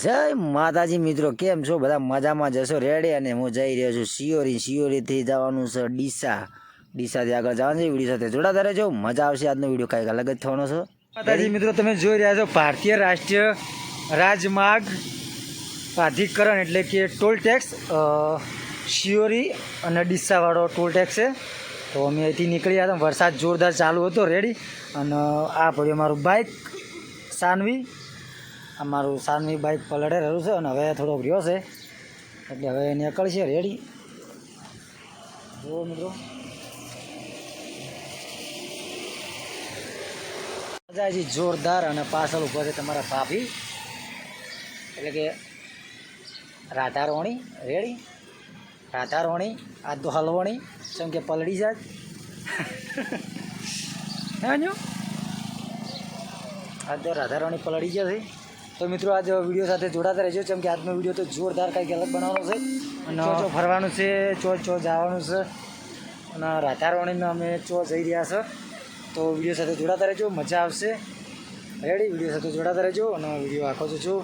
જય માતાજી મિત્રો કેમ છો? બધા મજામાં જશો? રેડી અને હું જઈ રહ્યો છું શિયોરી. શિયોરીથી જવાનું છે ડીસા. ડીસાથી આગળ જવાનું છે વીડિયો સાથે જોડાતા રહેજો. મજા આવશે આજનો વીડિયો. કાંઈક અલગ જ થવાનો છે. માતાજી મિત્રો તમે જોઈ રહ્યા છો ભારતીય રાષ્ટ્રીય રાજમાર્ગ પ્રાધિકરણ એટલે કે ટોલ ટેક્સ શિયોરી અને ડીસાવાળો ટોલ ટેક્સ છે. તો અમે અહીંથી નીકળ્યા હતા. વરસાદ જોરદાર ચાલુ હતો. રેડી અને આ પડ્યું મારું બાઇક સાનવી. આ મારું સાનવી બાઇક પલળે રહ્યું છે અને હવે થોડોક રહ્યો છે. એટલે હવે નીકળશે રેડી જુઓ મિત્રો. મજા છે જોરદાર અને પાછળ ઊભા છે તમારા ભાભી. એટલે કે રાધારોણી રેડી રાધારોણી આ તો હલવણી જેમ કે પલડી જાય. હે આ તો રાધારોણી પલડી છે. તો મિત્રો આજે વીડિયો સાથે જોડાતા રહેજો. કેમ કે આજનો વીડિયો તો જોરદાર કંઈક અલગ બનાવવાનો છે. અને ચો ફરવાનું છે ચો ચો જવાનું છે. અને રાધા અમે ચો જઈ રહ્યા છે. તો વીડિયો સાથે જોડાતા રહેજો. મજા આવશે. રેડી વીડિયો સાથે જોડાતા રહેજો. અને વીડિયો આખો જોજો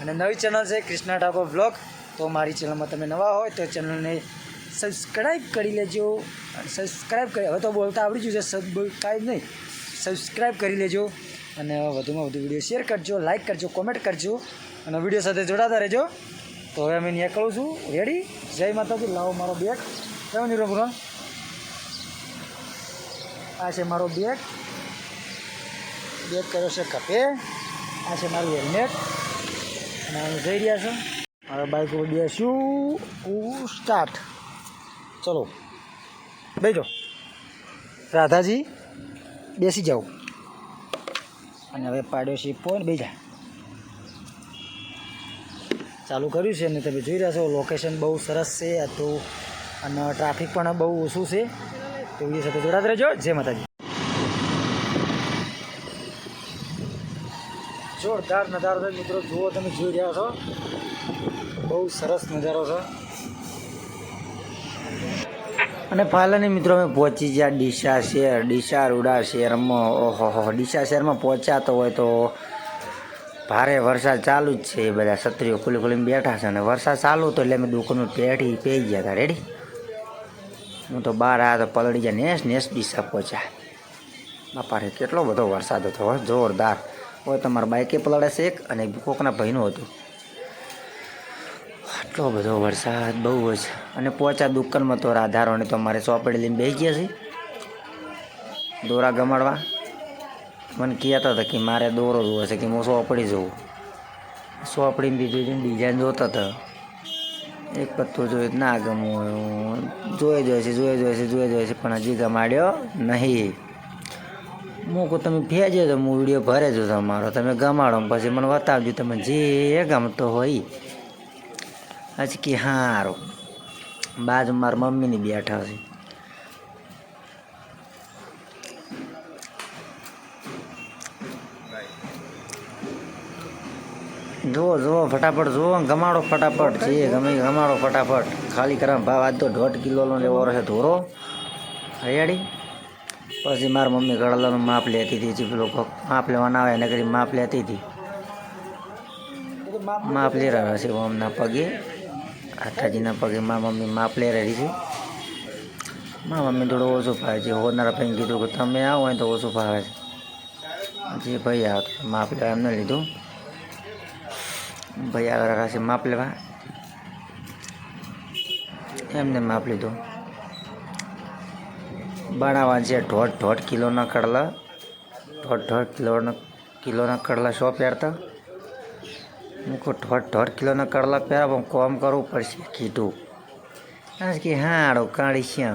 અને નવી ચેનલ છે ક્રિષ્ના ઠાકોર બ્લોગ તો મારી ચેનલમાં તમે નવા હોય તો ચેનલને સબસ્ક્રાઈબ કરી લેજો. સબસ્ક્રાઈબ કરી હવે તો બોલતા આવડી ગયું છે સબસ્ક્રાઈબ નહીં. સબસ્ક્રાઈબ કરી લેજો. અને વધુમાં વધુ વીડિયો શેર કરજો લાઇક કરજો કોમેન્ટ કરજો અને વીડિયો સાથે જોડાતા રહેજો. તો હવે અમે નીકળું છું. રેડી જય માતાજી. લાવો મારો બેગ કેવો નીરો પૂરો આ છે મારો બેગ બેગ કર્યો છે કપે. આ છે મારું હેલ્મેટ અને અમે જઈ રહ્યા છો. મારા બાઇક ઉપર બેસ્યું. સ્ટાર્ટ ચલો. બેજો. રાધાજી, બેસી જાઓ. અને હવે પાડોશી ફોન બીજા. ચાલુ કર્યું છે અને તમે જોઈ રહ્યા છો લોકેશન બહુ સરસ છે, આ તો અને ટ્રાફિક પણ બહુ ઓછું છે. તો એ સાથે જોડાતા રહેજો. જય માતાજી. જોરદાર નજારો છે મિત્રો. જુઓ તમે જોઈ રહ્યા છો. બહુ સરસ નજારો છે. અને ફાલાની મિત્રો અમે પહોંચી ગયા ડીસા શહેર, ડીસા રૂડા શહેરમાં, ઓહો ડીસા શહેરમાં પહોંચ્યા તો હોય તો ભારે વરસાદ ચાલુ જ છે. એ બધા છત્રીઓ ખુલ્લી ખુલ્લીને બેઠા છે અને વરસાદ ચાલુ હતો એટલે અમે દુકાનનું પેઢી પેઈ ગયા હતા. રેડી હું તો બહાર આવ્યા તો પલળી ગયા. નેસ નેસ ડીસા પહોંચ્યા. બાપા રે કેટલો બધો વરસાદ હતો જોરદાર. હોય તમારા બાઇકે પલળે છે એક અને કોકના ભાઈનું હતું. આટલો બધો વરસાદ બહુ જ. અને પોચા દુકાનમાં તો રાધારોને તો અમારે ચોપડી લઈને બેસી ગયા છે. દોરા ગમાડવા. મને કહેતા હતા કે મારે દોરો જોવો છે કે હું ચોપડી જોઉં. ચોપડીને બીજું ડિઝાઇન જોતા હતા. એક પત્તો જોઈ ના ગમું જોઈ જોઈએ છે, જોઈ જોઈએ છે, જોઈ જોઈએ છે, પણ હજી ગમાડ્યો નહીં. હું કહું, તમે ભેજો તો હું વીડિયો ભરે જો તમારો. તમે ગમાડો પછી મને બતાવજો, તમે જે ગમતો હોય હજી કે હારો. બાજુ મારા મમ્મીની બેઠા છે. જુઓ જુઓ ફટાફટ જુઓ ગમાડો ફટાફટ. જે ગમે ગમાડો ફટાફટ. ખાલી કરા ભાવ આજ તો દોઢ કિલોનો લેવો રહે ધોરો. હરિયાળી પછી મારી મમ્મી ગળલાનું માપ લેતી હતી. જે પેલો માપ લેવાના આવે એને કરી માપ લેતી હતી. માપ રહ્યા છે ઓમના પગે. આઠાજીના પગે મા મમ્મી માપ લઈ રહી છે. મા મમ્મી થોડું ઓછું ફાવે છે. હોનારા ભાઈને કીધું કે તમે આવો તો ઓછું ફાવે છે. જે ભાઈ આવતો માપ લેવા એમને લીધું. ભાઈ આગળ રાખશે માપ લેવા. એમને માપ લીધું. બનાવવા છે ઢોઢ ઢોઢ કિલોના કડલા. ઢોઢ ઢોઢ કિલોના કિલોના કડલા શો પહેરતા હું કહું દોઢ દોઢ કિલોના કડલા પહેરા પણ કોમ કરવું પડશે કીધું. કારણ કે હાડો કાઢી છે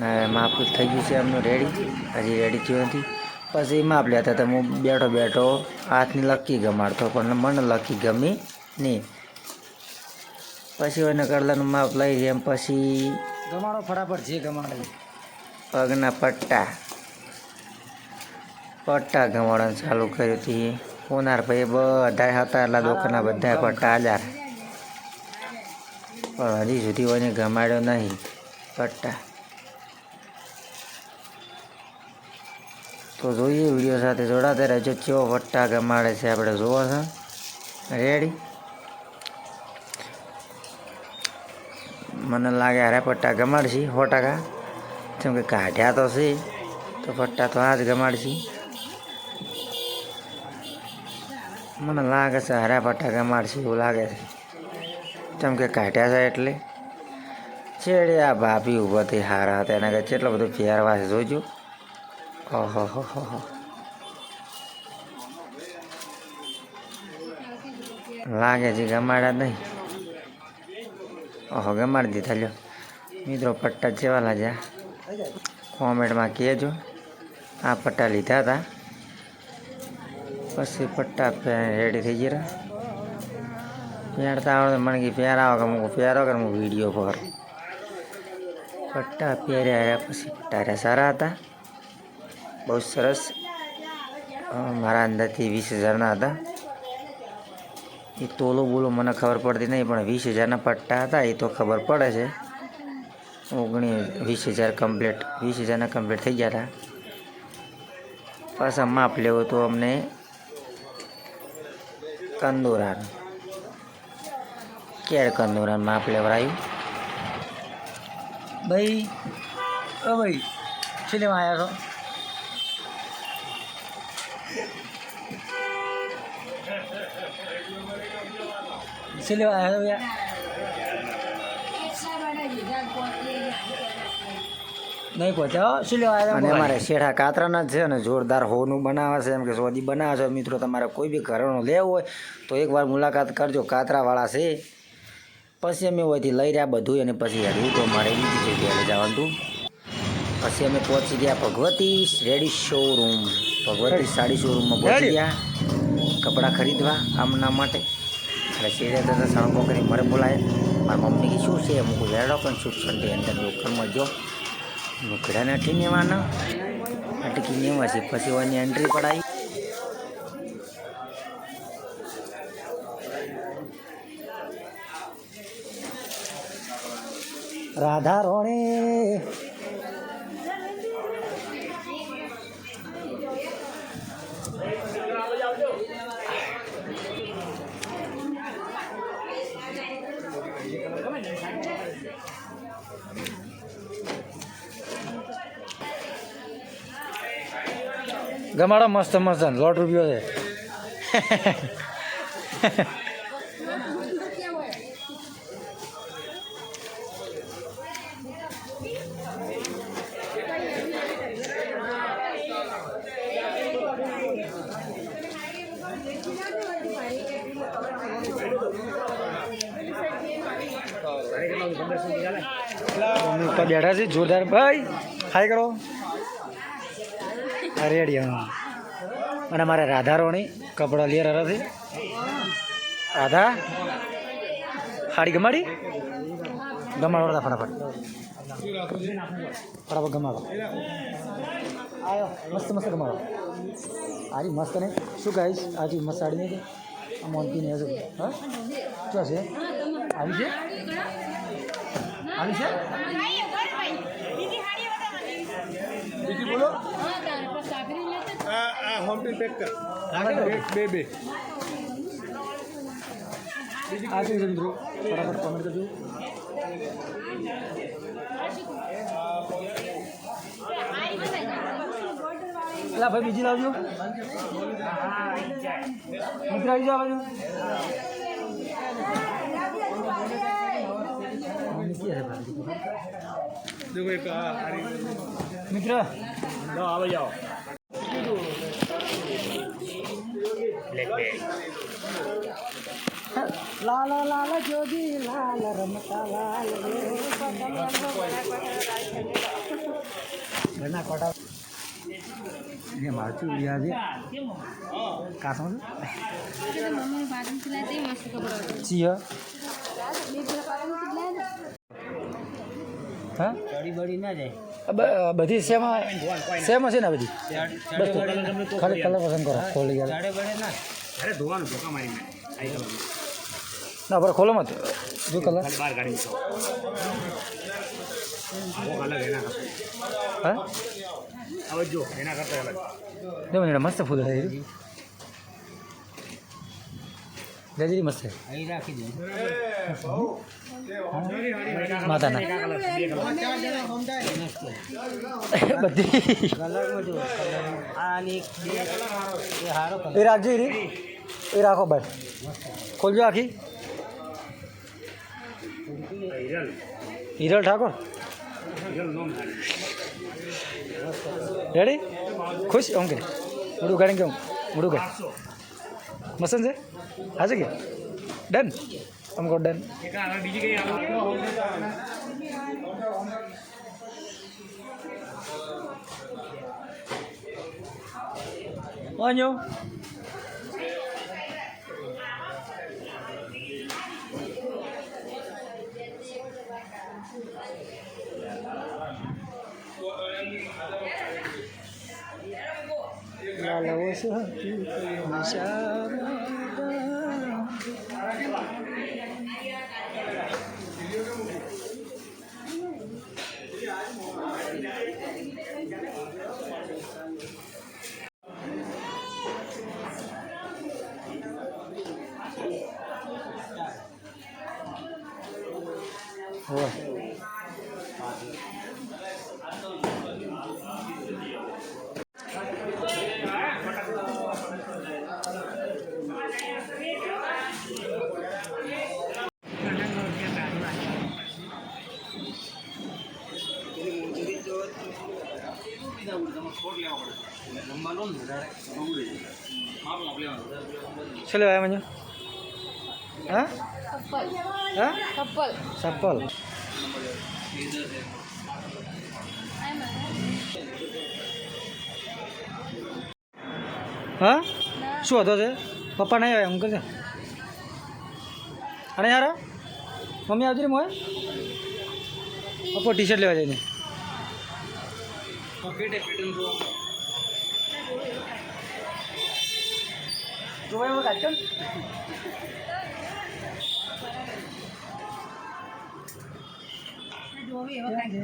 ના માપ થઈ ગયું છે એમનું રેડી. હજી રેડી થયું નથી. પછી માપ લેતા હતા હું બેઠો બેઠો હાથની લકી ગમાડતો પણ મને લકી ગમી નહીં. પછી એને કડલાનું માપ લઈ એમ પછી ગમાડો ફટાફટ જે ગમાડે. પગના પટ્ટા. પટ્ટા ગમાડવાનું ચાલુ કર્યું હતી કોનાર ભાઈ બધા હતા એટલા દુકાનના બધા પટ્ટા ટાલ્યા. પણ હજી સુધી કોઈને ગમાડ્યો નહીં પટ્ટા. તો જોઈએ વીડિયો સાથે જોડાતા રહેજો કેવો પટ્ટા ગમાડે છે આપણે જોવો છો. રેડી મને લાગે અરે પટ્ટા ગમાડશી, સો ટકા. જેમ કે કાઢ્યા તો છે, તો પટ્ટા તો આ જ ગમાડશી. મને લાગે છે હરા પટ્ટા ગમાડશે એવું લાગે છે. કેમ કે કાઢ્યા છે એટલે. છેડે આ ભાભી ઊભો થઈ હારા હતા. એના કાંઈ કેટલો બધો ફેરવા છે જોજો. ઓહો, હો હો હો. લાગે છે ગમાડ્યા નહીં. ઓહો, ગમાડી દીધા લ્યો. મિત્રો પટ્ટા જેવા લાગ્યા. કોમેન્ટમાં કહેજો. આ પટ્ટા લીધા હતા. પછી પટ્ટા રેડી થઈ ગયા પહેરતા આવડે મને કે પહેરાવો કે મૂકું, પહેરો કે મૂકું વીડિયો પર. પટ્ટા પહેર્યા રહ્યા પછી પટ્ટા રહ્યા સારા હતા. બહુ સરસ. મારા અંદાજથી વીસ હજારના હતા. એ તોલો બોલો મને ખબર પડતી નહીં, પણ વીસ હજારના પટ્ટા હતા, એ તો ખબર પડે છે. ઓગણી વીસ હજાર કમ્પ્લીટ વીસ હજારના કમ્પ્લીટ થઈ ગયા હતા. પાછા માપ લેવો તો અમને કંદોરાનું. ક્યારે કંદુરાન માપ લેવડાયું ભાઈ, ઓ ભાઈ, છેલ્લે આવ્યા છો? છેલ્લે આવ્યા છો યાર નહીં પહોંચ્યા શું લેવા અને અમારે શેઠા કાતરાના જ છે અને જોરદાર હોનું બનાવે છે. એમ કે સોદી બનાવે છે. મિત્રો તમારે કોઈ બી ઘરનું લેવું હોય તો એકવાર મુલાકાત કરજો. કાતરાવાળા છે. પછી અમે હોયથી લઈ રહ્યા બધું અને પછી હરવું તો મારે બીજી જગ્યાએ જવાનું હતું પછી અમે પહોંચી ગયા ભગવતી રેડી શોરૂમ ભગવતી સાડી શોરૂમમાં પહોંચી ગયા કપડાં ખરીદવા આમના માટે. એટલે શેરે દાદા સાણકો કરી મારે બોલાય મારા મમ્મી કે શું છે? અમુક વેડો પણ છૂટ એની અંદર દુકાનમાં જો. નુકડા નથી લેવાના અટકી નેવા છે. પછી ઓની એન્ટ્રી પડાવી રાધા રોણે. ગમાડો મસ્ત મસ્ત લોટ રૂપિયો છે. બેઠા છે જોરદાર. ભાઈ હાય કરો. રેડી હા અને મારે રાધા રોણી કપડાં લે રાધાથી રાધા, હાડી ગમાડી? ગમાડો રાધા, ફટાફટ. ફટાફટ ગમાડો. આયો, મસ્ત મસ્ત ગમાડો. આજે મસ્ત ને. શું કહીશ આજી મસ્ત સાડી નહીં આ મોનતી ને હજુ હા? શું છે? આવી છે? આવી છે? બીજી બોલો. આ આ હોમ ટીલ પેક કર. બે બે આ શું છે મિત્રો ફટાફટ કોમેન્ટ કરજો. એલા ભાઈ બીજી લાવજો. મિત્ર આવી જાઓ બાજુ. देखो एक आ हरी મિત્ર लो आवे जाओ લાલ લાલ જોગી લાલ રમતા લાલ ઘરના કોટા એ મારચું ઉડ્યા છે કાસમાં છીએ હા? બધી સેમાં સેમ હશે ને બધી? બસ તો ખાલી કલર પસંદ કરો ખોલી ગયા અરે ધોવાનું ધોકા મારીને ના બરાબર ખોલો મત. જો કલર? બહાર કાઢી અલગ એના હા? હવે જો એના કરતા અલગ. જો મને મસ્ત ફૂલ છે ગજરી મસ્ત છે અહીં રાખી દે માતાના બધી કલરમાં જો આ અને એક બે એ હારો કલર એ રાખજો એ રી એ રાખો ભાઈ ખોલજો આખી હિરલ ઠાકોર રેડી ખુશ ઓમ કે મુડું ગાડી કેવું મુડું કે મસન છે હા છે કે ડન અમકો ડન વાંજો લાલવો સહતી નિશારા હોય શું લેવાય મને કપલ ચપ્પલ હા શું હતો છે? પપ્પા નહીં આવ્યા અંકલ છે. અને યાર મમ્મી આવતી રે મોય પપ્પા ટી શર્ટ લેવા જઈને. જોવાય કાઢ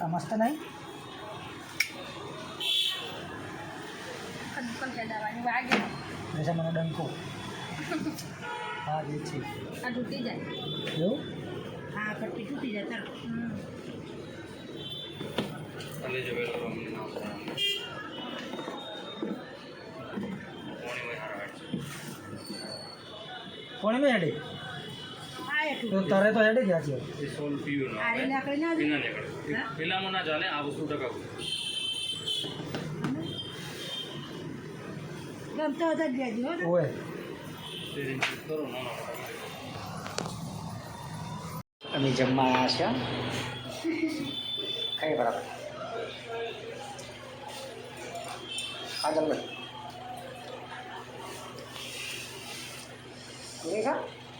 આ મસ્ત નહીં વાગે જૈસે મને ડંકો હા જે છે આ તૂટી જાય એવું હા પટ્ટી તૂટી જાય ચાલો કોણે મેં હેડી તો તારે તો હેડી ગયા છે. આરે નાખી ના પેલામાં ના ચાલે આ વસ્તુ ટકાવ ગમતો હતો જ લેજો ઓય. કરો અમે જમવા આવ્યા છે કઈ બરાબર. હા ચાલ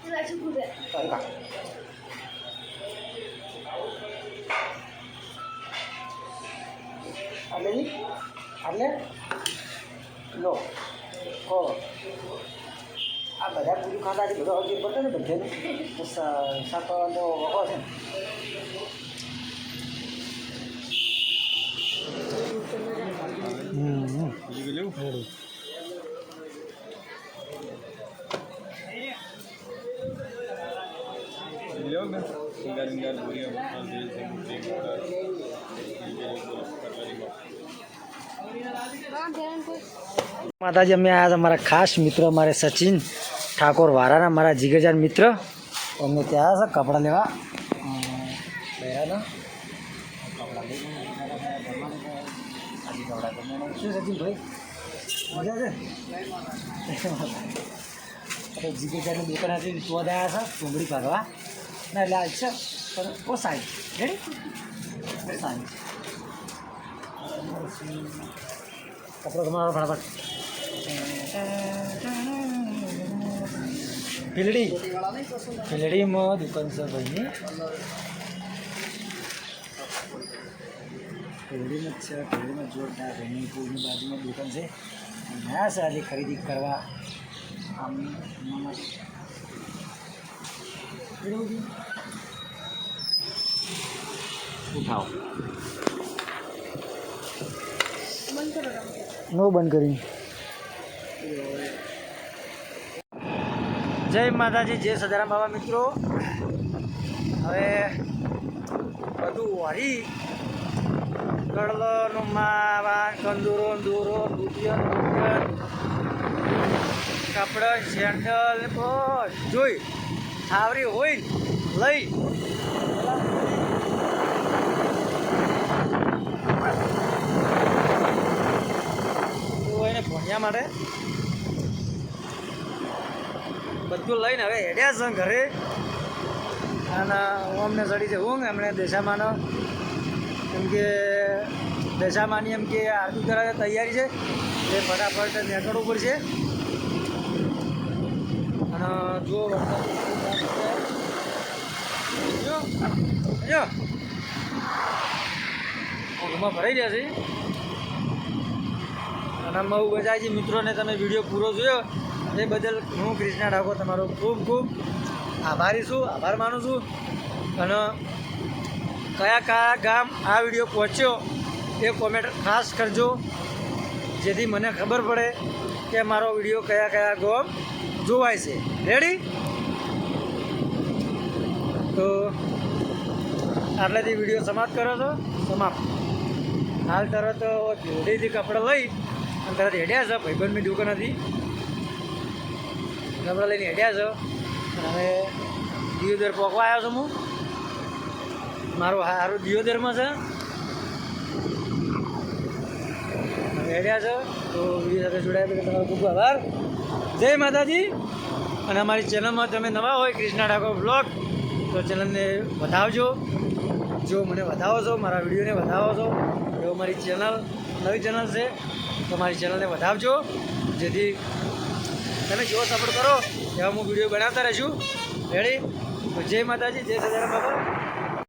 ખા આટલે લો ઓ આ બધા પૂરું ખાતા છે બધો હજી બતો ને બધાને તો સા- સાતો તો વગો છે હમ રેડી. માતાજી અમે આવ્યા અમારા મારા ખાસ મિત્ર મારે સચિન ઠાકોર વારાના મારા જીગજાન મિત્ર. અમને ત્યાં આવ્યા છે કપડાં લેવા. અમ, શું સચિનભાઈ? મજા છે? આપણે દુકાન હતી તો આવ્યા છે ડુંગળી પાકવા ના આજ છે. પણ પોસાય. રેડી પોસાય. કપડો તમારો ફટાફટ. ભીલડી ભીલડીમાં દુકાન છે ભાઈની. ભીલડીમાં જ છે. ભીલડીમાં જોરદાર ભાઈની પૂરની બાજુમાં દુકાન છે. મેં છે ખરીદી કરવા આમ. ઉઠાવો. બંધ નો બંધ કરી જય માતાજી જય સદારામ બાબા મિત્રો. હવે બધું વારી. કડલોનું માવા કંદુરો દોરો દૂધિયન દૂધિયન. કપડા સેન્ડલ બસ. જોઈ. છાવરી હોય લઈ. એને ભણ્યા માટે બધું લઈને હવે હેડ્યા છે ઘરે. અને અમને ચડી છે ઊંઘ એમણે દશામાનો કેમ કે દશામાની એમ કે આરતી કરાવે તૈયારી છે. એ ફટાફટ નીકળવું પડશે. અને જો ઊંઘમાં ભરાઈ રહ્યા છે. અને બહુ મઉ છે મિત્રોને તમે વીડિયો પૂરો જોયો. એ બદલ હું ક્રિષ્ના ઠાકોર તમારો ખૂબ ખૂબ આભારી છું, આભાર માનું છું. અને કયા કયા ગામ આ વીડિયો પહોંચ્યો એ કોમેન્ટ ખાસ કરજો. જેથી મને ખબર પડે કે મારો વીડિયો કયા કયા ગામ જોવાય છે. રેડી તો આટલેથી વીડિયો સમાપ્ત કરો છો. સમાપ્ત. હાલ તરત જોડીથી કપડાં લઈ અને તરત હેડ્યા છે. ભાઈબંધની દુકાનેથી કપડાં લઈને હેડ્યા છો. અને દિયોદર પોકવા આવ્યો છું હું. મારું હારું દિયોદરમાં છે. હેડ્યા છો. તો વીડિયો સાથે જોડાયા તમારો ખૂબ આભાર. જય માતાજી. અને અમારી ચેનલમાં તમે નવા હોય ક્રિષ્ના ઠાકોર બ્લોગ તો ચેનલને વધાવજો. જો મને વધાવો છો મારા વિડીયોને વધાવો છો એવો મારી ચેનલ, નવી ચેનલ છે, તો મારી ચેનલને વધાવજો. જેથી તમે જેવો સપોર્ટ કરો, એવા હું વીડિયો બનાવતા રહીશું. રેડી તો જય માતાજી, જય સદારામ બાબા